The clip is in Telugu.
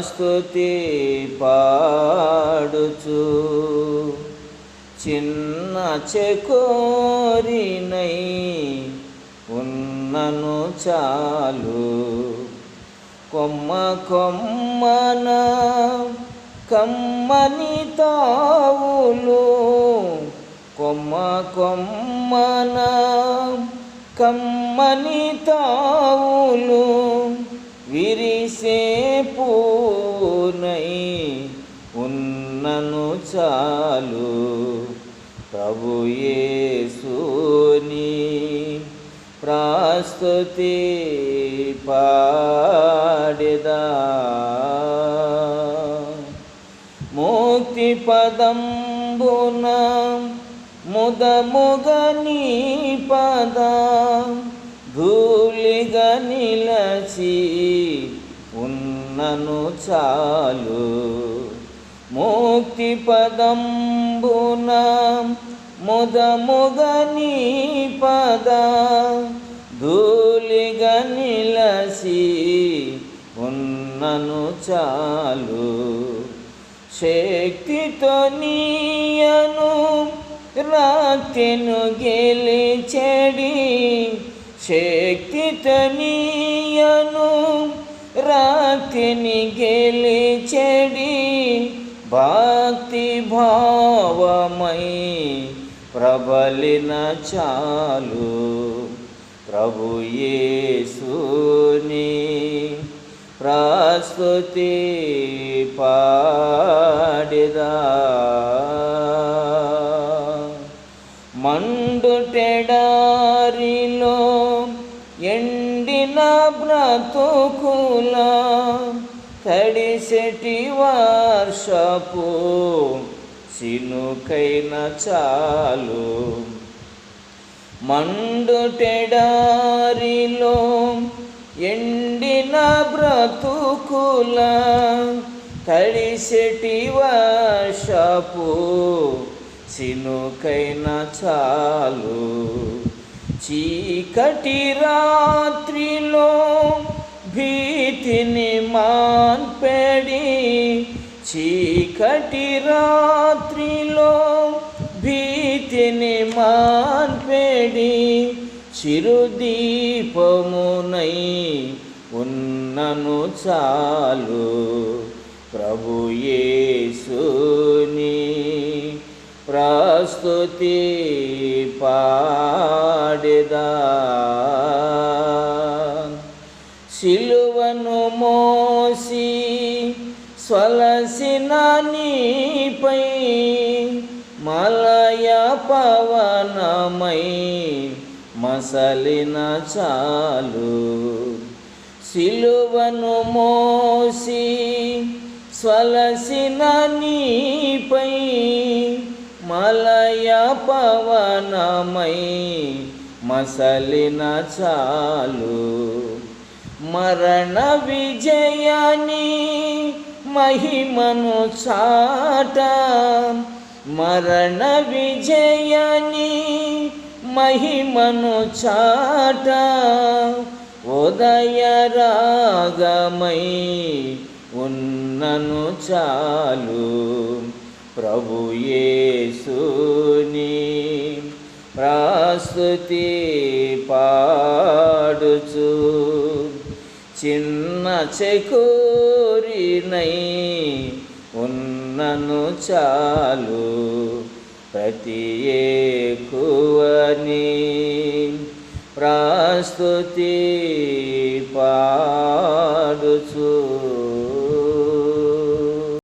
ప్రాస్తుతి పాడుచు. చిన్న చెకోరినై ఉన్నను చాలు. కొమ్మ కొమ్మన కమ్మని తావులు. కొమ్మ కొమ్మన కమ్మని తావులు. విరిసే పూ ఉన్నను చాలు ప్రభు యేసుని ప్రాస్తుతి పాడిదా. ముక్తి పదంబున ముదముగని పద ధూళిగా నిలచి ఉన్నను చాలు ముక్తి పదంబున ముదముగని పద ధూళిగా నిలసి ఉన్నను చాలు. శక్తితో నీయను రాత్రిను గెలిచెడి శక్తితో నీయను రాత్రిని గెలిచెడి భక్తి భావమై ప్రబలిన చాలు ప్రభు యేసుని ప్రాస్తుతి పాడిదా మండుటెడారిలో ఎండిన బ్రతుకులా తడిసెటి వర్షపు సినుకైన చాలు. మండుటెడారిలో ఎండిన బ్రతుకుల తడిసెటి వర్షపు సినుకైన చాలు. చీకటి రాత్రిలో భీతిని మాన్పెడి చీకటి రాత్రిలో భీతిని మాన్పెడి చిరుదీపమునై ఉన్నను చాలు ప్రభు యేసుని ప్రస్తుతి పాడిదా. శిలువను మోసి స్వలసిన నీపై మలయ పవనమై మసలిన చాలు. శిలువను మోసి స్వలసిన నీపై మలయ పవనమై మసలిన చాలు. మరణ విజయని మహిమను చాట. మరణ విజయని మహిమను చాట. ఉదయ రాగమై ఉన్నను చాలు ప్రభుయేసుని ప్రాస్తుతి పాడుచు. చిన్న చెకోరినై ఉన్నను చాలు ప్రతి ఏకువని ప్రాస్తుతి